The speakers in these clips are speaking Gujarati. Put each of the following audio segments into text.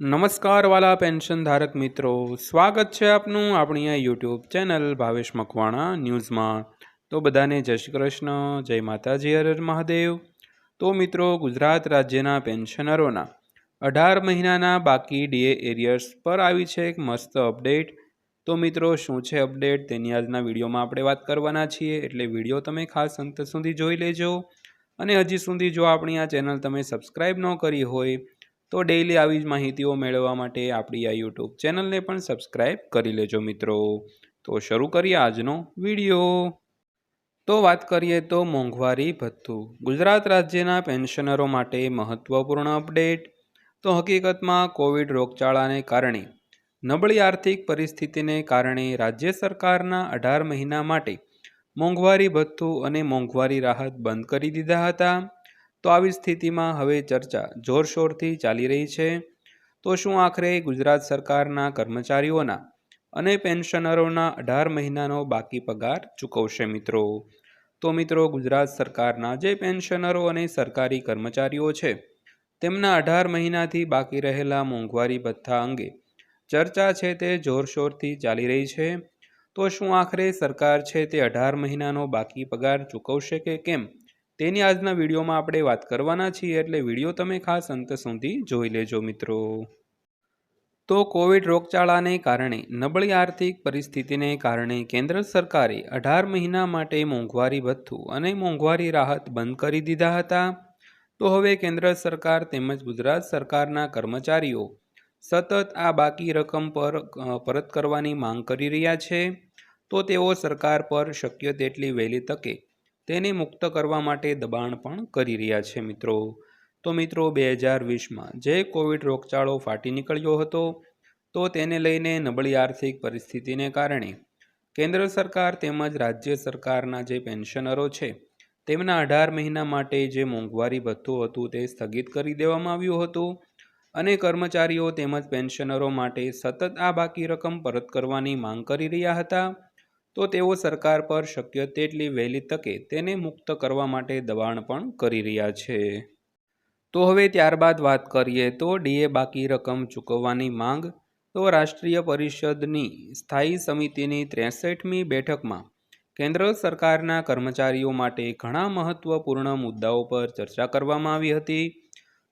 નમસ્કાર વાલા પેન્શન ધારક મિત્રો, સ્વાગત છે આપનું આપણી આ યુટ્યુબ ચેનલ ભાવેશ મકવાણા ન્યૂઝમાં. તો બધાને જય શ્રી કૃષ્ણ, જય માતાજી, હર મહાદેવ. તો મિત્રો, ગુજરાત રાજ્યના પેન્શનરોના અઢાર મહિનાના બાકી ડીએ એરિયર્સ પર આવી છે એક મસ્ત અપડેટ. તો મિત્રો, શું છે અપડેટ? તેની આજના વિડીયોમાં આપણે વાત કરવાના છીએ, એટલે વીડિયો તમે ખાસ અંત સુધી જોઈ લેજો. અને હજી સુધી જો આપણી આ ચેનલ તમે સબસ્ક્રાઈબ ન કરી હોય તો ડેઈલી આવી જ માહિતીઓ મેળવવા માટે આપણી આ યુટ્યુબ ચેનલને પણ સબસ્ક્રાઈબ કરી લેજો મિત્રો. તો શરૂ કરીએ આજનો વીડિયો તો વાત કરીએ તો મોંઘવારી ભથ્થું. ગુજરાત રાજ્યના પેન્શનરો માટે મહત્વપૂર્ણ અપડેટ તો હકીકતમાં કોવિડ રોગચાળાને કારણે નબળી આર્થિક પરિસ્થિતિને કારણે રાજ્ય સરકારના અઢાર મહિના માટે મોંઘવારી ભથ્થું અને મોંઘવારી રાહત બંધ કરી દીધા હતા. તો આવી સ્થિતિમાં હવે ચર્ચા જોરશોરથી ચાલી રહી છે. તો શું આખરે ગુજરાત સરકારના કર્મચારીઓના અને પેન્શનરોના અઢાર મહિનાનો બાકી પગાર ચૂકવશે મિત્રો? તો મિત્રો, ગુજરાત સરકારના જે પેન્શનરો અને સરકારી કર્મચારીઓ છે, તેમના અઢાર મહિનાથી બાકી રહેલા મોંઘવારી ભથ્થા અંગે ચર્ચા છે તે જોરશોરથી ચાલી રહી છે. તો શું આખરે સરકાર છે તે અઢાર મહિનાનો બાકી પગાર ચૂકવશે કે કેમ? તેની આજના વિડીયોમાં આપણે વાત કરવાના છીએ એટલે વીડિયો તમે ખાસ અંત સુધી જોઈ લેજો મિત્રો. તો કોવિડ રોગચાળાને કારણે, નબળી આર્થિક પરિસ્થિતિને કારણે કેન્દ્ર સરકારે અઢાર મહિના માટે મોંઘવારી ભથ્થું અને મોંઘવારી રાહત બંધ કરી દીધા હતા. તો હવે કેન્દ્ર સરકાર તેમજ ગુજરાત સરકારના કર્મચારીઓ સતત આ બાકી રકમ પર પરત કરવાની માંગ કરી રહ્યા છે. તો તેઓ સરકાર પર શક્ય તેટલી વહેલી તકે તેને મુક્ત કરવા માટે દબાણ પણ કરી રહ્યા છે મિત્રો. તો મિત્રો બે હજાર વીસમાં જે કોવિડ રોગચાળો ફાટી નીકળ્યો હતો, તો તેને લઈને નબળી આર્થિક પરિસ્થિતિને કારણે કેન્દ્ર સરકાર તેમજ રાજ્ય સરકારના જે પેન્શનરો છે, તેમના અઢાર મહિના માટે જે મોંઘવારી ભથ્થું હતું તે સ્થગિત કરી દેવામાં આવ્યું હતું અને કર્મચારીઓ તેમજ પેન્શનરો માટે સતત આ બાકી રકમ પરત કરવાની માંગ કરી રહ્યા હતા. તો તેઓ સરકાર પર શક્ય તેટલી વહેલી તકે તેને મુક્ત કરવા માટે દબાણ પણ કરી રહ્યા છે. તો હવે ત્યારબાદ વાત કરીએ તો ડીએ બાકી રકમ ચૂકવવાની માંગ તો રાષ્ટ્રીય પરિષદની સ્થાયી સમિતિની ત્રેસઠમી બેઠકમાં કેન્દ્ર સરકારના કર્મચારીઓ માટે ઘણા મહત્વપૂર્ણ મુદ્દાઓ પર ચર્ચા કરવામાં આવી હતી.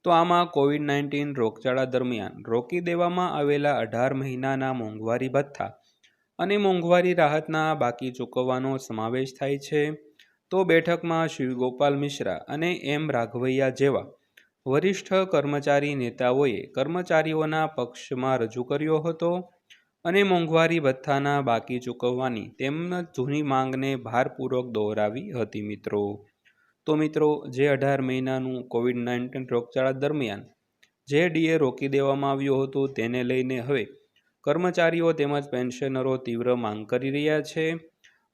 તો આમાં કોવિડ નાઇન્ટીન રોગચાળા દરમિયાન રોકી દેવામાં આવેલા અઢાર મહિનાના મોંઘવારી ભથ્થા અને મોંઘવારી રાહતના બાકી ચૂકવવાનો સમાવેશ થાય છે. તો બેઠકમાં શિવગોપાલ મિશ્રા અને એમ રાઘવૈયા જેવા વરિષ્ઠ કર્મચારી નેતાઓએ કર્મચારીઓના પક્ષમાં રજૂ કર્યો હતો અને મોંઘવારી ભથ્થાના બાકી ચૂકવવાની તેમના જૂની માંગને ભારપૂર્વક દોહરાવી હતી મિત્રો. તો મિત્રો, જે અઢાર મહિનાનું કોવિડ નાઇન્ટીન રોગચાળા દરમિયાન જે ડીએ રોકી દેવામાં આવ્યું હતું તેને લઈને હવે કર્મચારીઓ તેમજ પેન્શનરો તીવ્ર માંગ કરી રહ્યા છે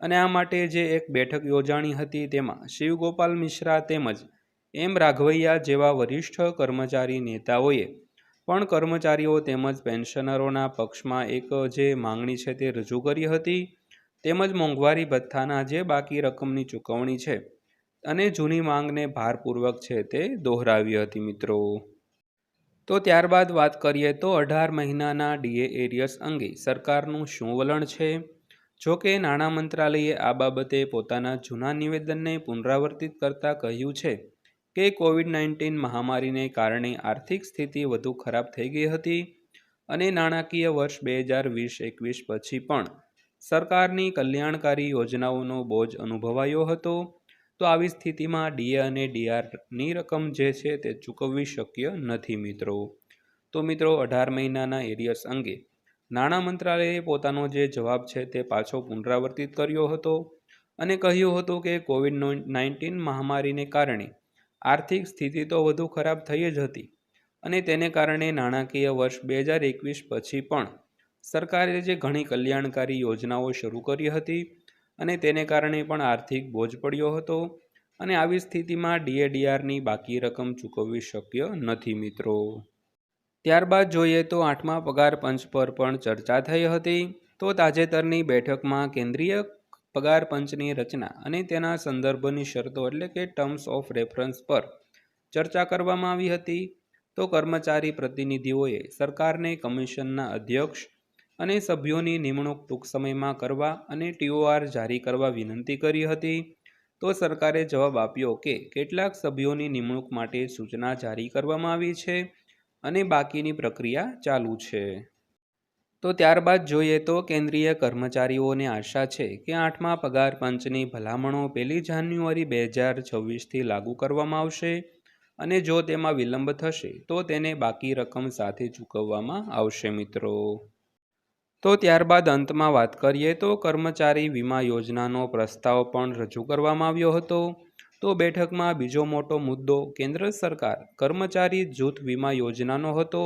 અને આ માટે જે એક બેઠક યોજાણી હતી તેમાં શિવગોપાલ મિશ્રા તેમજ એમ રાઘવૈયા જેવા વરિષ્ઠ કર્મચારી નેતાઓએ પણ કર્મચારીઓ તેમજ પેન્શનરોના પક્ષમાં એક જે માંગણી છે તે રજૂ કરી હતી તેમજ મોંઘવારી ભથ્થાના જે બાકી રકમની ચૂકવણી છે અને જૂની માંગને ભારપૂર્વક છે તે દોહરાવી હતી મિત્રો. તો ત્યારબાદ વાત કરીએ તો અઢાર મહિનાના ડીએ એરિયર્સ અંગે સરકારનું શું વલણ છે? જો કે નાણાં મંત્રાલયે આ બાબતે પોતાના જૂના નિવેદનને પુનરાવર્તિત કરતાં કહ્યું છે કે કોવિડ નાઇન્ટીન મહામારીને કારણે આર્થિક સ્થિતિ વધુ ખરાબ થઈ ગઈ હતી અને નાણાકીય વર્ષ બે હજાર વીસ એકવીસ પછી પણ સરકારની કલ્યાણકારી યોજનાઓનો બોજ અનુભવાયો હતો. તો આવી સ્થિતિમાં ડીએ અને ડીઆરની રકમ જે છે તે ચૂકવવી શક્ય નથી મિત્રો. તો મિત્રો, અઢાર મહિનાના એરિયર્સ અંગે નાણાં મંત્રાલયે પોતાનો જે જવાબ છે તે પાછો પુનરાવર્તિત કર્યો હતો અને કહ્યું હતું કે કોવિડ નાઇન્ટીન મહામારીને કારણે આર્થિક સ્થિતિ તો વધુ ખરાબ થઈ જ હતી અને તેને કારણે નાણાકીય વર્ષ બે હજાર એકવીસ પછી પણ સરકારે જે ઘણી કલ્યાણકારી યોજનાઓ શરૂ કરી હતી અને તેને કારણે પણ આર્થિક બોજ પડ્યો હતો. અને આવી સ્થિતિમાં ડીએડીઆરની બાકી રકમ ચૂકવવી શક્ય નથી મિત્રો. ત્યારબાદ જોઈએ તો આઠમા પગાર પંચ પર પણ ચર્ચા થઈ હતી. તો તાજેતરની બેઠકમાં કેન્દ્રીય પગાર પંચની રચના અને તેના સંદર્ભની શરતો એટલે કે ટર્મ્સ ઓફ રેફરન્સ પર ચર્ચા કરવામાં આવી હતી. તો કર્મચારી પ્રતિનિધિઓએ સરકારને કમિશનના અધ્યક્ષ અને સભ્યોની નિમણૂક ટૂંક સમયમાં કરવા અને ટીઓઆર જારી કરવા વિનંતી કરી હતી. તો સરકારે જવાબ આપ્યો કે કેટલાક સભ્યોની નિમણૂક માટે સૂચના જારી કરવામાં આવી છે અને બાકીની પ્રક્રિયા ચાલુ છે. તો ત્યારબાદ જોઈએ તો કેન્દ્રીય કર્મચારીઓને આશા છે કે આઠમા પગાર પંચની ભલામણો પહેલી જાન્યુઆરી બે હજાર છવ્વીસથી લાગુ કરવામાં આવશે અને જો તેમાં વિલંબ થશે તો તેને બાકી રકમ સાથે ચૂકવવામાં આવશે મિત્રો. તો ત્યારબાદ અંતમાં વાત કરીએ તો કર્મચારી વીમા યોજનાનો પ્રસ્તાવ પણ રજૂ કરવામાં આવ્યો હતો. તો બેઠકમાં બીજો મોટો મુદ્દો કેન્દ્ર સરકાર કર્મચારી જૂથ વીમા યોજનાનો હતો.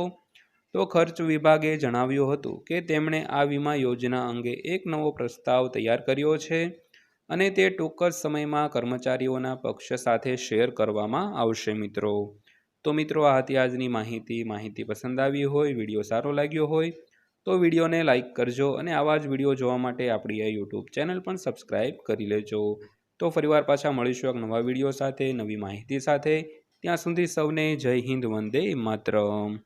તો ખર્ચ વિભાગે જણાવ્યું હતું કે તેમણે આ વીમા યોજના અંગે એક નવો પ્રસ્તાવ તૈયાર કર્યો છે અને તે ટૂંક જ સમયમાં કર્મચારીઓના પક્ષ સાથે શેર કરવામાં આવશે મિત્રો. તો મિત્રો, આ હતી આજની માહિતી. માહિતી પસંદ આવી હોય, વીડિયો સારો લાગ્યો હોય તો વિડીયોને લાઇક કરજો અને આવા જ વીડિયો જોવા માટે આપણી આ યુટ્યુબ ચેનલ પણ સબસ્ક્રાઇબ કરી લેજો. તો ફરીવાર પાછા મળીશું એક નવા વીડિયો સાથે, નવી માહિતી સાથે. ત્યાં સુધી સૌને જય હિન્દ, વંદે માતરમ.